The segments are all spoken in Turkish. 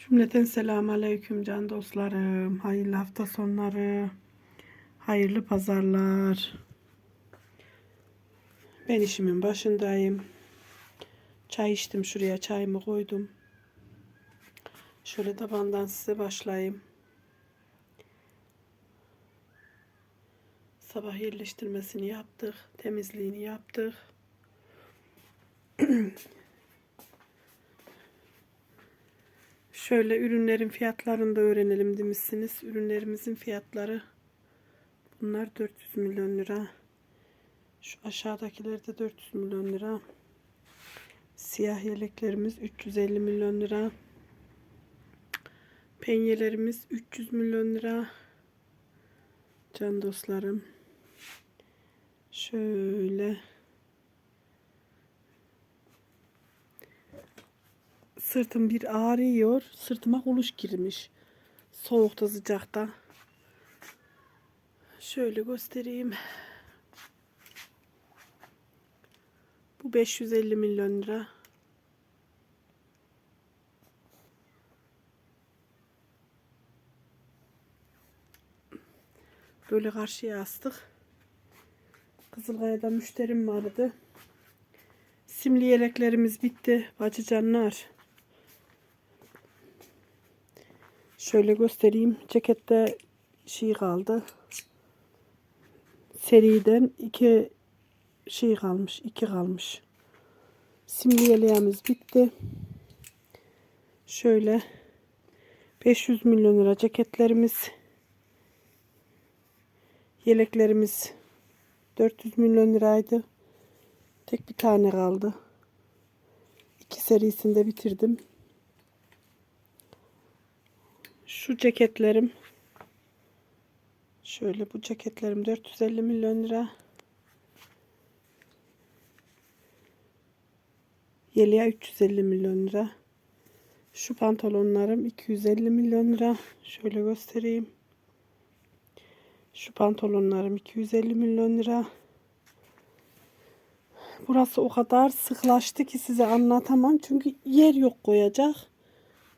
Cümleten selamun aleyküm can dostlarım. Hayırlı hafta sonları. Hayırlı pazarlar. Ben işimin başındayım. Çay içtim şuraya çayımı koydum. Şöyle tabandan size başlayayım. Sabah yerleştirmesini yaptık. Temizliğini yaptık. Şöyle ürünlerin fiyatlarını da öğrenelim demişsiniz. Ürünlerimizin fiyatları bunlar 400 milyon lira. Şu aşağıdakiler de 400 milyon lira. Siyah yeleklerimiz 350 milyon lira. Penyelerimiz 300 milyon lira. Can dostlarım. Şöyle Sırtım bir ağrıyor. Sırtıma kuluş girmiş. Soğukta sıcakta. Şöyle göstereyim. Bu 550 milyon lira. Böyle karşıya astık. Kızılkaya'da müşterim vardı. Simli yeleklerimiz bitti. Bacıcanlar. Şöyle göstereyim. Cekette şey kaldı. Seriden iki şey kalmış. iki kalmış. Simli yeleğimiz bitti. Şöyle 500 milyon lira ceketlerimiz. Yeleklerimiz 400 milyon liraydı. Tek bir tane kaldı. İki serisinde bitirdim. Şu ceketlerim şöyle bu ceketlerim 450 milyon lira. Yeleğe 350 milyon lira. Şu pantolonlarım 250 milyon lira. Şöyle göstereyim. Şu pantolonlarım 250 milyon lira. Burası o kadar sıklaştı ki size anlatamam. Çünkü yer yok koyacak.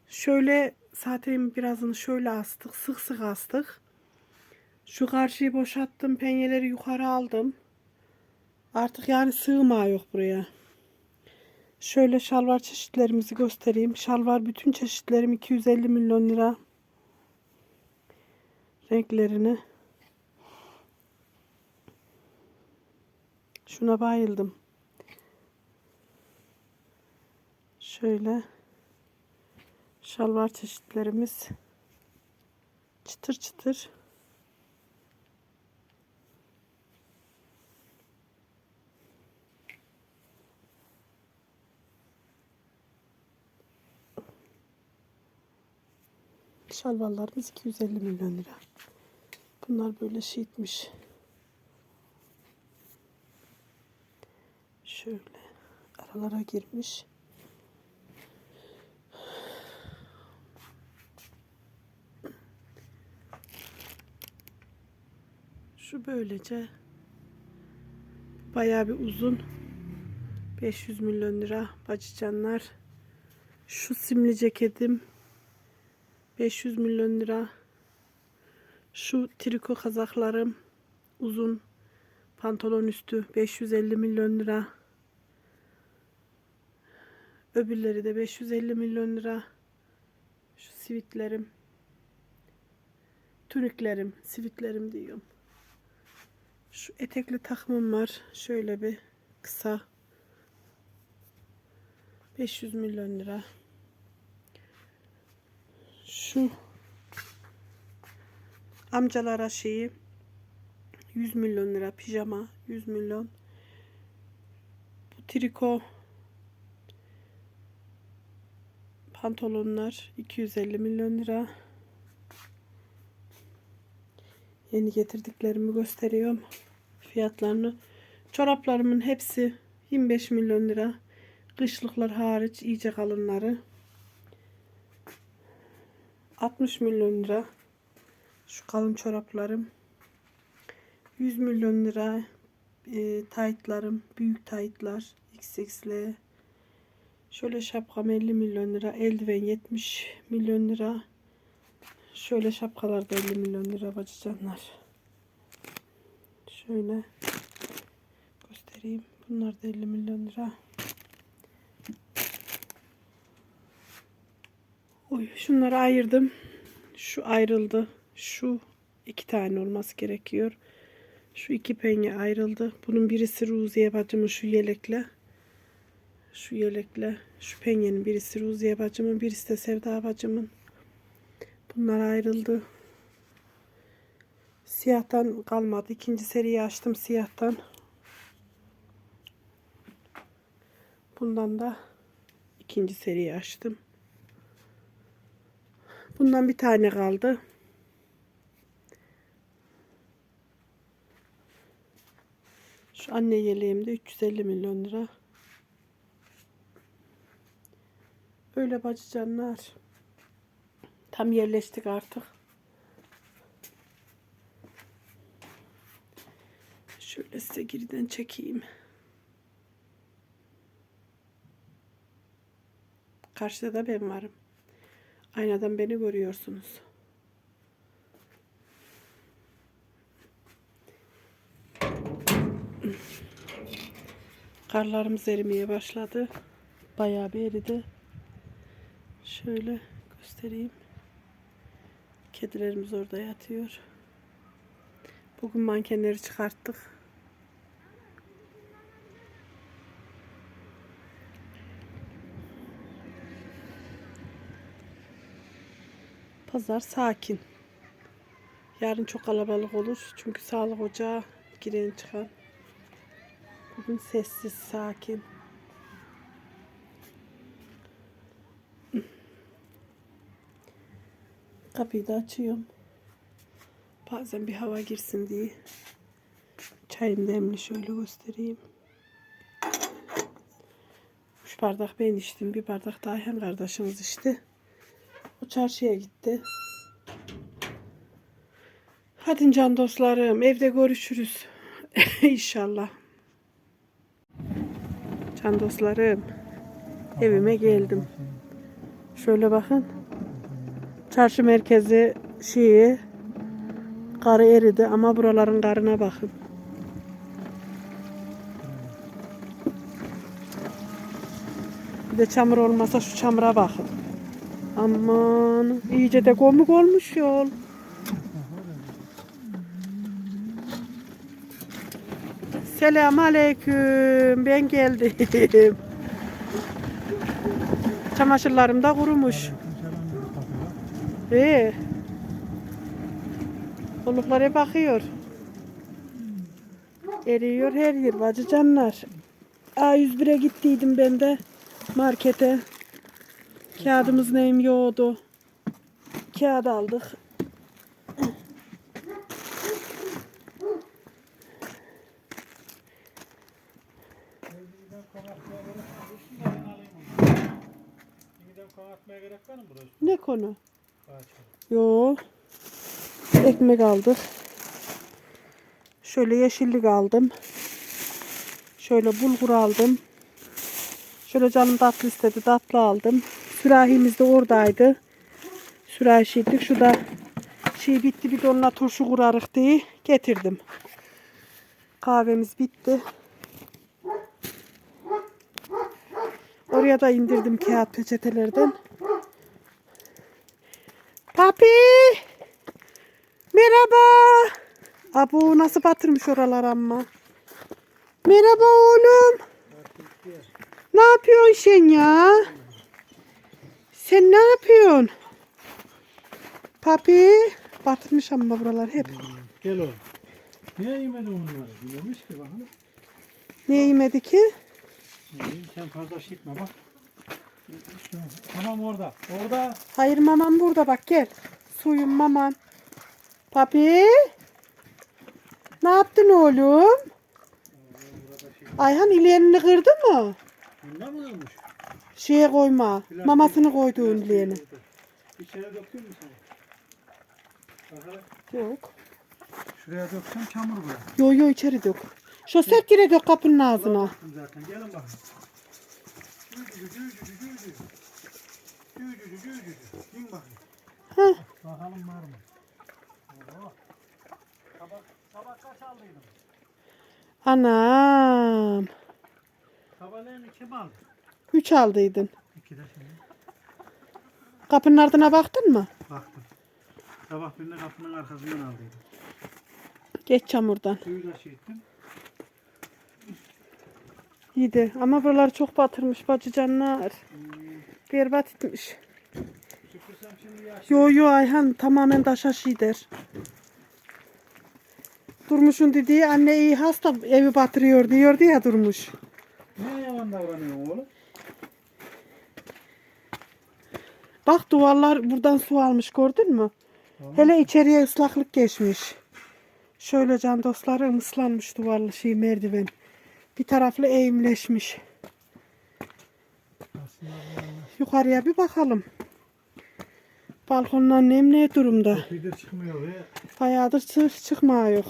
Şöyle zaten birazını şöyle astık. Sık sık astık. Şu karşıyı boşalttım. Penyeleri yukarı aldım. Artık yani sığma yok buraya. Şöyle şalvar çeşitlerimizi göstereyim. Şalvar bütün çeşitlerim 250 milyon lira. Renklerini. Şuna bayıldım. Şöyle şalvar çeşitlerimiz çıtır çıtır. Şalvarlarımız 250 milyon lira. Bunlar böyle şiitmiş. Şöyle aralara girmiş. Şu böylece bayağı bir uzun 500 milyon lira bacıcanlar. Şu simli ceketim 500 milyon lira. Şu triko kazaklarım uzun pantolon üstü 550 milyon lira. Öbürleri de 550 milyon lira. Şu sivitlerim. Tüniklerim, sivitlerim diyorum. Şu etekli takımım var. Şöyle bir kısa. 500 milyon lira. Şu amcalara şeyi 100 milyon lira pijama 100 milyon. Bu triko pantolonlar 250 milyon lira. Yeni getirdiklerimi gösteriyorum. Fiyatlarını. Çoraplarımın hepsi 25 milyon lira. Kışlıklar hariç iyice kalınları. 60 milyon lira. Şu kalın çoraplarım. 100 milyon lira e, taytlarım. Büyük taytlar. XXL. Şöyle şapkam 50 milyon lira. Eldiven 70 milyon lira. Şöyle şapkalar da 50 milyon lira bacıcanlar. Şöyle göstereyim. Bunlar da 50 milyon lira. Oy, şunları ayırdım. Şu ayrıldı. Şu iki tane olması gerekiyor. Şu iki penye ayrıldı. Bunun birisi Ruziye bacımın şu yelekle. Şu yelekle. Şu penyenin birisi Ruziye bacımın. Birisi de Sevda bacımın. Bunlar ayrıldı. Siyahtan kalmadı. İkinci seriyi açtım siyahtan. Bundan da ikinci seriyi açtım. Bundan bir tane kaldı. Şu anne yeleğim de 350 milyon lira. Öyle bacıcanlar. Tam yerleştik artık. Şöyle size geriden çekeyim. Karşıda da ben varım. Aynadan beni görüyorsunuz. Karlarımız erimeye başladı. Bayağı bir eridi. Şöyle göstereyim. Kedilerimiz orada yatıyor. Bugün mankenleri çıkarttık. Pazar sakin. Yarın çok kalabalık olur. Çünkü sağlık ocağı giren çıkan. Bugün sessiz, sakin. Kapıyı da açıyorum. Bazen bir hava girsin diye. Çayım demli şöyle göstereyim. Üç bardak ben içtim. Bir bardak daha hem kardeşimiz içti. O çarşıya gitti. Hadi can dostlarım evde görüşürüz. İnşallah. Can dostlarım evime geldim. Şöyle bakın. Çarşı merkezi şeyi karı eridi ama buraların karına bakın. Bir de çamur olmasa şu çamura bakın. Aman iyice de komik olmuş yol. Selam aleyküm. Ben geldim. Çamaşırlarım da kurumuş. İyi. Oluklara bakıyor. Eriyor her yer bacı canlar. A101'e gittiydim ben de markete. Kağıdımız neyim yoğdu. Kağıt aldık. Ne konu? Yo. Ekmek aldık. Şöyle yeşillik aldım. Şöyle bulgur aldım. Şöyle canım tatlı istedi. Tatlı aldım. Sürahimiz de oradaydı. Sürahi şeydik. Şu da şey bitti. Bir de onunla turşu kurarık diye getirdim. Kahvemiz bitti. Oraya da indirdim kağıt peçetelerden. Papi. Merhaba. Abu nasıl batırmış oralar ama. Merhaba oğlum. Ne yapıyorsun sen ya? Sen ne yapıyorsun? Papi. Batırmış ama buralar hep. Gel oğlum. Niye yemedin onları? Yemiş ki bakın. Ne yemedi ki? Sen fazla şişme bak. Tamam orada. Orada. Hayır mamam burada bak gel. Suyum maman. Papi. Ne yaptın oğlum? Ayhan ileğini kırdı mı? Bunda mı olmuş? Şeye koyma. Mamasını koyduğun ileğini. İçeri döktün mü sen? Yok. Şuraya döksen çamur bu. Yo yo içeri dök. Şu sert yere dök kapının ağzına. Zaten gelin bakın. Cücücü cücücü cücücü. Cücücü cücücü. Bin bakayım. Heh. Bakalım var mı? Sabah, kaç aldıydım? Anam. Sabahleyin iki mi aldım? Üç aldıydın. İki de şimdi. Kapının ardına baktın mı? Baktım. Sabah birine kapının arkasından aldıydım. Geç çamurdan. Suyu da şey ettim. İyiydi. Ama buralar çok batırmış bacıcanlar. Berbat etmiş. Yo yo Ayhan tamamen taşa şider. Durmuş'un dediği anne iyi hasta evi batırıyor diyordu ya Durmuş. Ne yalan davranıyorsun oğlum? Bak duvarlar buradan su almış gördün mü? Tamam. Hele içeriye ıslaklık geçmiş. Şöyle can dostlarım ıslanmış duvarlı şey merdiven. Bir taraflı eğimleşmiş. Yukarıya bir bakalım. Balkonun annem ne durumda? Kapıdır çıkmıyor ve Bayağıdır çık çıkma yok.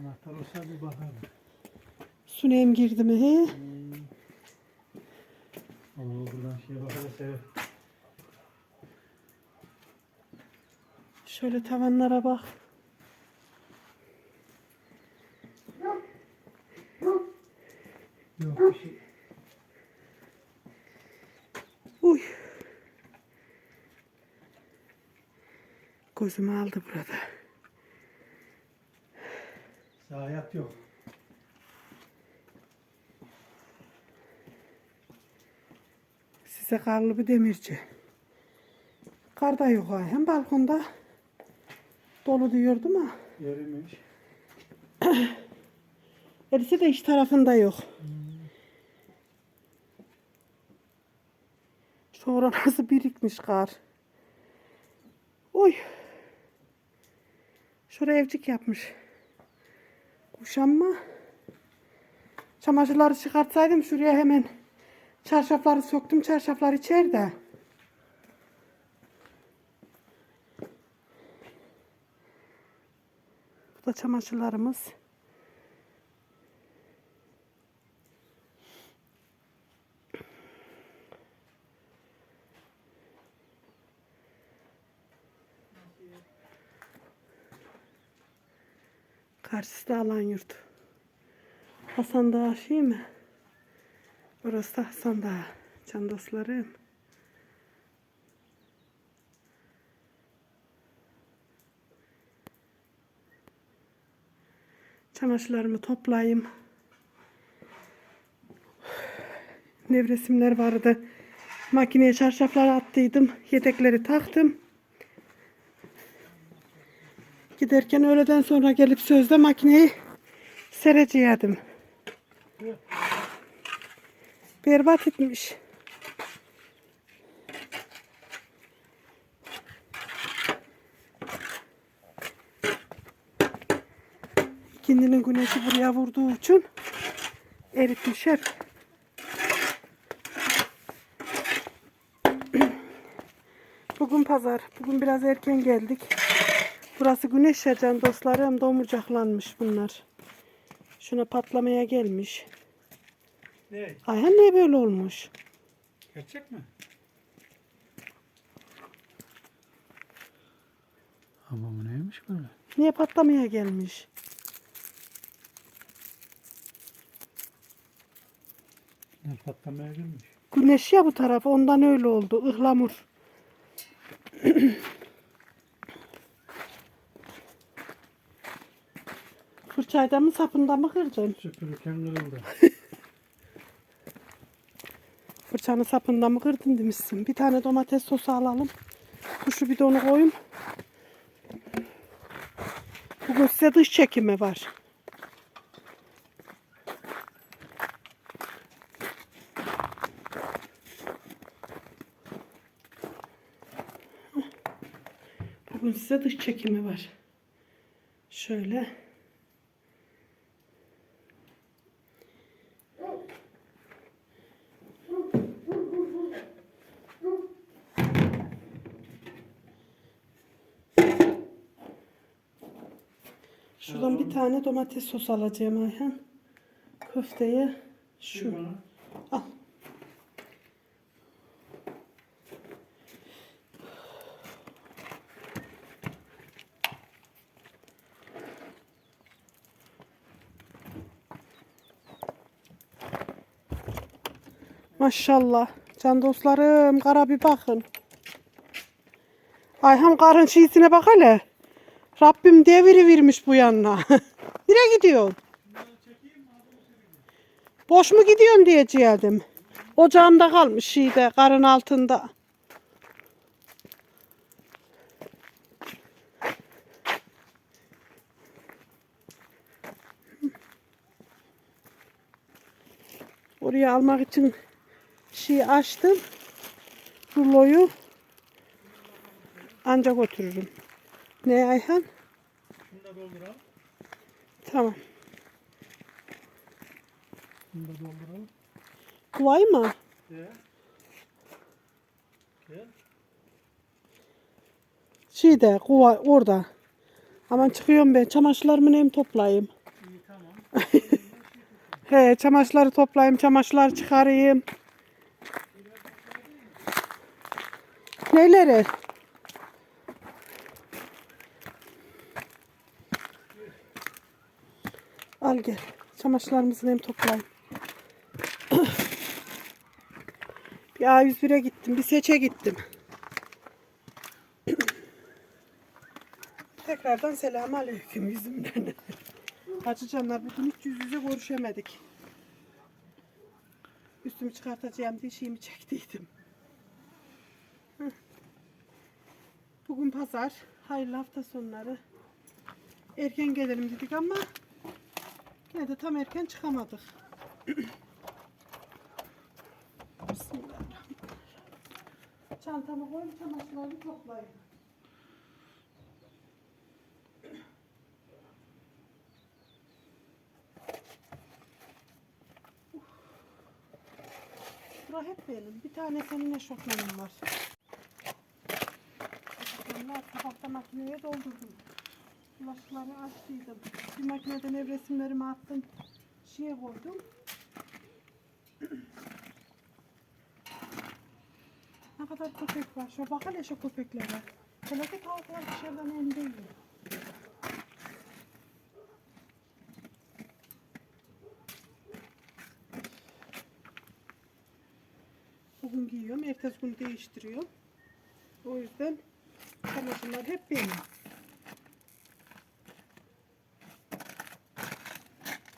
anahtar olsa bir bakarım. Su nem girdi mi he? Oo buradan şeye bakarız evet. Şöyle tavanlara bak. Yok bir şey. Uy. Gözümü aldı burada. Zayiat yok. Size karlı bir demirci. Kar da yok ay. Hem balkonda dolu diyordum ama. Erimiş. Elisi de iç tarafında yok. Şu orası birikmiş kar. Oy. Şuraya evcik yapmış. Kuşanma. Çamaşırları çıkartsaydım şuraya hemen çarşafları söktüm. Çarşaflar içeride. Bu da çamaşırlarımız. Karşısı da alan yurt. Hasan Dağı şey mi? Orası da Hasan Dağı. Can dostlarım. Çamaşırlarımı toplayayım. Nevresimler vardı. Makineye çarşaflar attıydım. Yedekleri taktım. Giderken öğleden sonra gelip sözde makineyi sereceğim. Berbat etmiş. İkindinin güneşi buraya vurduğu için eritmiş hep. Bugün pazar. Bugün biraz erken geldik. Burası güneş can dostlarım. Domurcaklanmış bunlar. Şuna patlamaya gelmiş. Ne? Ayhan niye böyle olmuş? Gerçek mi? Ama bu neymiş böyle? Niye patlamaya gelmiş? Ne patlamaya girmiş. Güneş ya bu taraf ondan öyle oldu. Ihlamur. Fırçayla mı sapında mı kıracaksın? Süpürürken kırıldı. Fırçanın sapında mı kırdın demişsin. Bir tane domates sosu alalım. Kuşu bidonu koyayım. Bugün size dış çekimi var. Bugün size dış çekimi var. Şöyle. Şuradan bir tane domates sos alacağım Ayhan. Köfteye şu. Al. Maşallah. Can dostlarım kara bir bakın. Ayhan karın çiğsine bak hele. Rabbim deviri vermiş bu yanına. Nereye gidiyorsun? Boş mu gidiyorsun diyeceğim. Ocağımda kalmış şeyde karın altında. Oraya almak için şey açtım. Ruloyu ancak götürürüm. Ne Ayhan? Şunu da dolduralım. Tamam. Şunu da dolduralım. Kolay mı? Gel. Gel. Şeyde kuva orada. Aman çıkıyorum ben. Çamaşırlarımı nem toplayayım. İyi tamam. He çamaşırları toplayayım. Çamaşırları çıkarayım. Neleri? Al gel. Çamaşırlarımızı nem toplayayım. bir A101'e gittim. Bir seçe gittim. Tekrardan selam aleyküm yüzümden. Hacı canlar bugün hiç yüz yüze görüşemedik. Üstümü çıkartacağım diye şeyimi çektiydim. Bugün pazar. Hayırlı hafta sonları. Erken gelelim dedik ama yine de tam erken çıkamadık. Bismillahirrahmanirrahim. Çantamı koyup çamaşırlarını toplayayım. Bura hep benim. Bir tane senin eşofmanın var. Eşofmanlar tabakta makineye doldurdum. Bulaşıkları açtıydım. Bir makineden ev resimlerimi attım. Şeye koydum. ne kadar köpek var. Şuna bak hele şu köpeklere. Hele ki tavuklar dışarıdan hem değil. Bugün giyiyorum. Ertesi gün değiştiriyorum. O yüzden çamaşırlar hep benim.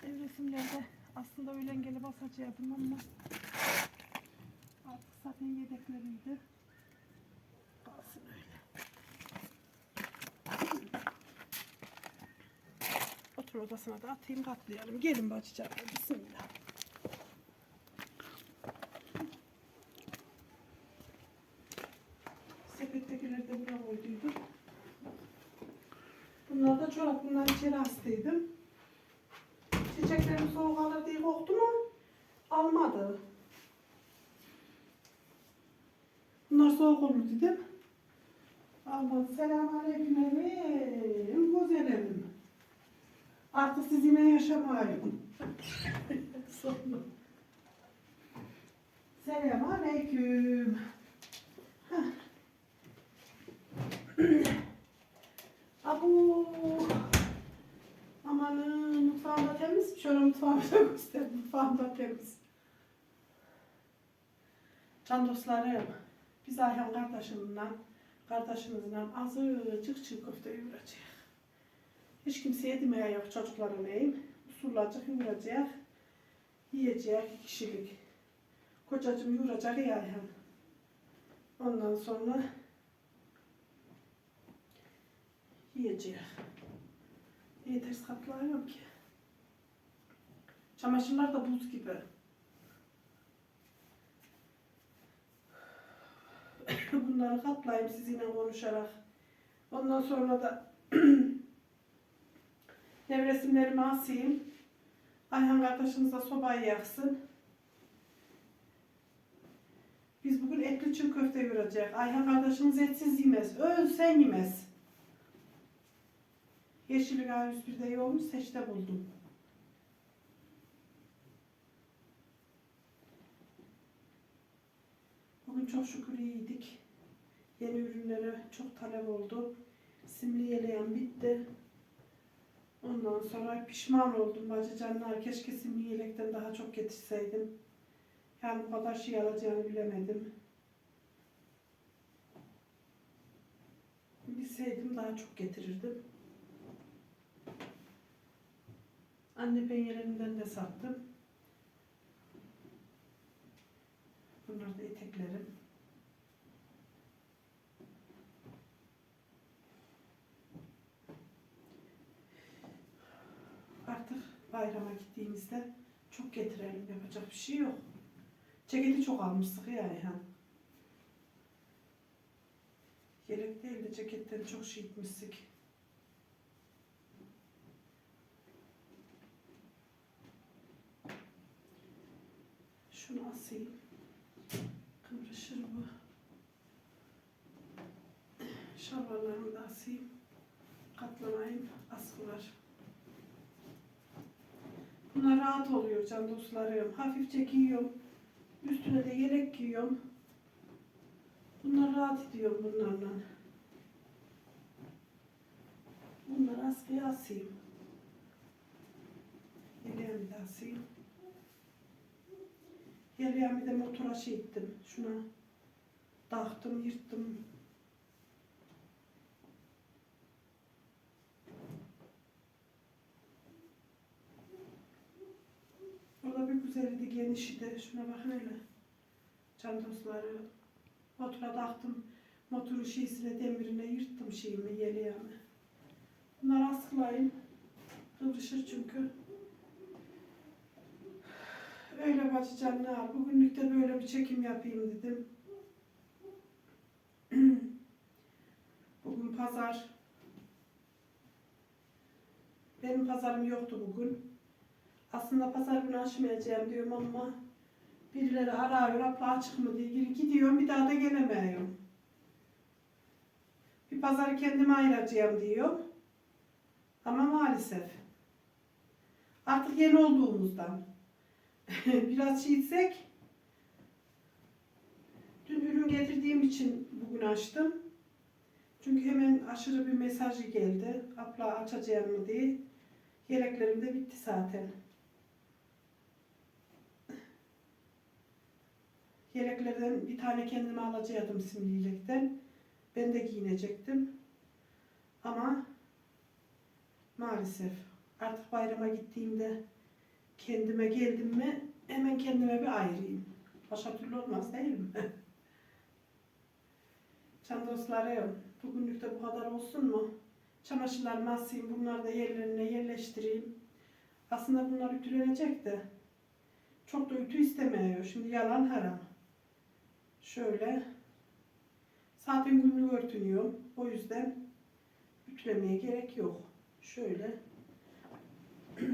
Ev resimlerde aslında öğlen gelip basacaktım ama artık zaten yedekleriydi. Kalsın öyle. Otur odasına da atayım katlayalım. Gelin bacıcağım. Bismillah. Sepettekileri de buraya koyduydum. Bunlar da çorap. Bunları içeri astıydım. Çiçeklerim soğuk alır diye korktu mu? Almadı. Bunlar soğuk olur dedim. Almadı. Selamünaleyküm evim. Güzelim. Artık sizinle yaşamayın. Sonra. Selamünaleyküm. Hah. Abu. Amanın mutfağımda temiz. Şöyle mutfağımda göster. Mutfağımda temiz. Can dostlarım. Biz Ayhan kardeşimle, kardeşimizle azıcık çiğ köfte yoğuracağız. Hiç kimse yedimeye yok çocukların neyim. Usulacak yoğuracak. Yiyecek kişilik. Kocacığım yoğuracak ya. Ondan sonra yiyecek. İyi ters katlayamıyorum ki. Çamaşırlar da buz gibi. Bunları katlayayım sizinle konuşarak. Ondan sonra da nevresimlerimi asayım. Ayhan kardeşimiz de sobayı yaksın. Biz bugün etli çiğ köfte yapacağız. Ayhan kardeşimiz etsiz yemez. Ölsen yemez. Yeşillik A101'de yoğurmuş seçte buldum. Çok şükür iyiydik. Yeni ürünlere çok talep oldu. Simli yeleğim bitti. Ondan sonra pişman oldum bacı canlar. Keşke simli yelekten daha çok getirseydim. Ben bu kadar şey alacağını bilemedim. Bilseydim daha çok getirirdim. Anne peynirinden de sattım. Bunlar da eteklerim. Artık bayrama gittiğimizde çok getirelim. Yapacak bir şey yok. Ceketi çok almıştık ya Ayhan. Yelek değil de ceketten çok şey gitmiştik. Şunu asayım. Kıvrışır bu. Şalvarlarımı da asayım. Katlamayayım. Askılar. Bunlar rahat oluyor can dostlarım. Hafifçe giyiyorum. Üstüne de yelek giyiyorum. Bunlar rahat ediyorum bunlarla. Bunları askıya asayım. Yeleğimi de asayım. Yeleğimi de motora şey. Şuna taktım, yırttım. O da bir güzeldi, genişi de. Şuna bakın hele. Can dostları. Motora taktım. Motorun şeysine, demirine yırttım şeyimi, yeleğimi. Bunları askılayayım. Kıvrışır çünkü. Öyle bacı canlar. Bugünlük de böyle bir çekim yapayım dedim. Bugün pazar. Benim pazarım yoktu bugün. Aslında pazar günü açmayacağım diyorum ama birileri arıyor, abla açık mı diye gidiyorum bir daha da gelemiyorum. Bir pazarı kendime ayıracağım diyor. Ama maalesef. Artık yeni olduğumuzdan. Biraz şey. Dün ürün getirdiğim için bugün açtım. Çünkü hemen aşırı bir mesajı geldi. Abla açacağım mı diye. Yeleklerim de bitti zaten. Yeleklerden bir tane kendime alacaktım simli yelekten. Ben de giyinecektim. Ama maalesef artık bayrama gittiğimde kendime geldim mi hemen kendime bir ayırayım. Başka türlü olmaz değil mi? Can dostlarım, bugünlük de bu kadar olsun mu? Çamaşırlarımı asayım, bunları da yerlerine yerleştireyim. Aslında bunlar ütülenecek de çok da ütü istemiyor. Şimdi yalan haram. Şöyle. Zaten günlük örtünüyorum. O yüzden ütülemeye gerek yok. Şöyle.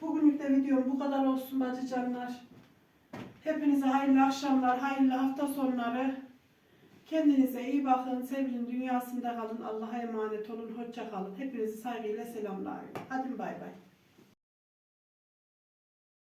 Bugünlük de videom bu kadar olsun bacı canlar. Hepinize hayırlı akşamlar, hayırlı hafta sonları. Kendinize iyi bakın, sevginin dünyasında kalın. Allah'a emanet olun, hoşça kalın. Hepinizi saygıyla selamlar. Hadi bay bay.